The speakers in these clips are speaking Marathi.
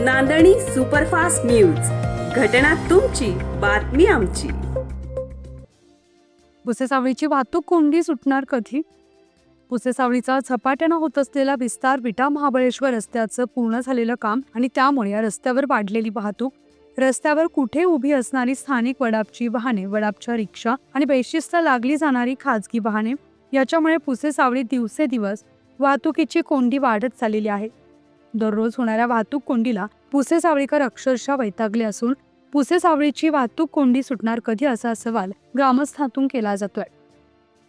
नांदणी सुपरफास्ट न्यूज. घटना तुमची बातमी आमची. पुसेसावळीची वाहतूक कोंडी सुटणार कधी? पुसेसावळीचा झपाट्यानं होत असलेला विस्तार विटा महाबळेश्वर रस्त्याचं पूर्ण झालेलं काम आणि त्यामुळे या रस्त्यावर वाढलेली वाहतूक. रस्त्यावर कुठे उभी असणारी स्थानिक वडापची वाहने वडापच्या रिक्षा आणि बेशिस्त लागली जाणारी खाजगी वाहने याच्यामुळे पुसेसावळी दिवसेदिवस वाहतुकीची कोंडी वाढत चाललेली आहे. दररोज होणाऱ्या वाहतूक कोंडीला पुसेसावळीकर अक्षरशः वैतागले असून पुसेसावळीची वाहतूक कोंडी सुटणार कधी असा सवाल ग्रामस्थातून केला जातोय.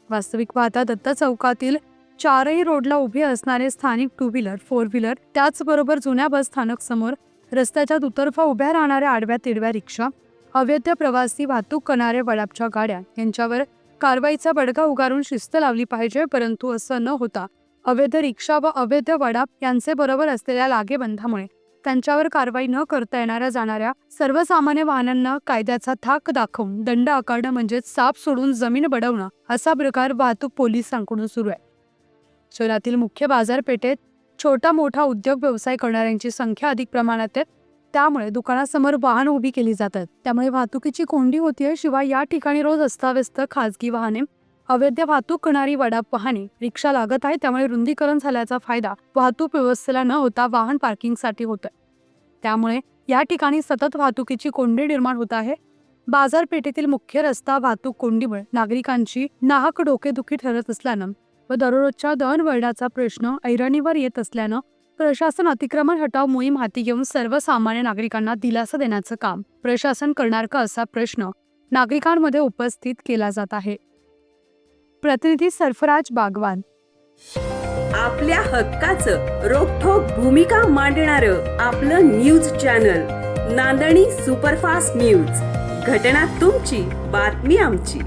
वास्तविक पाहता दत्त चौकातील चारही रोडला उभे असणारे स्थानिक टू व्हीलर फोर व्हीलर त्याचबरोबर जुन्या बस स्थानक समोर रस्त्याच्या दुतर्फा उभ्या राहणाऱ्या आडव्या तिडव्या रिक्षा अवैध प्रवासी वाहतूक करणाऱ्या वडापच्या गाड्या यांच्यावर कारवाईचा बडगा उगारून शिस्त लावली पाहिजे परंतु असं न होता अवैध रिक्षा व अवैध वडाप यांचे बरोबर असलेल्या लागेबंधामुळे त्यांच्यावर कारवाई न करता येणाऱ्या जाणाऱ्या सर्वसामान्य वाहनांना कायद्याचा थाक दाखवून दंड आकारणं म्हणजेच साप सोडून जमीन बडवणं असा प्रकार वाहतूक पोलिसांकडून सुरू आहे. शहरातील मुख्य बाजारपेठेत छोटा मोठा उद्योग व्यवसाय करणाऱ्यांची संख्या अधिक प्रमाणात आहे. त्यामुळे दुकानासमोर वाहन उभी केली जातात. त्यामुळे वाहतुकीची कोंडी होतीये. शिवाय या ठिकाणी रोज अस्ताव्यस्त खाजगी वाहने अवैध वाहतूक करणारी वडा वाहने रिक्षा लागत आहे त्यामुळे रुंदीकरण झाल्याचा फायदा वाहतूक व्यवस्थेला न होता वाहन पार्किंगसाठी होत आहे त्यामुळे या ठिकाणी सतत वाहतुकीची कोंडी निर्माण होत आहे. बाजारपेठेतील मुख्य रस्ता वाहतूक कोंडीमुळे नागरिकांची नाहक डोकेदुखी ठरत असल्यानं व दररोजच्या दळणवळणाचा प्रश्न ऐरणीवर येत असल्यानं प्रशासन अतिक्रमण हटाव मोहीम हाती घेऊन सर्वसामान्य नागरिकांना दिलासा देण्याचं काम प्रशासन करणार का असा प्रश्न नागरिकांमध्ये उपस्थित केला जात आहे. प्रतिनिधी सरफराज बागवान. आपल्या हक्काचं रोखोक भूमिका मांडणार आपलं news channel Nandani superfast news. घटना तुमची बातमी आमची.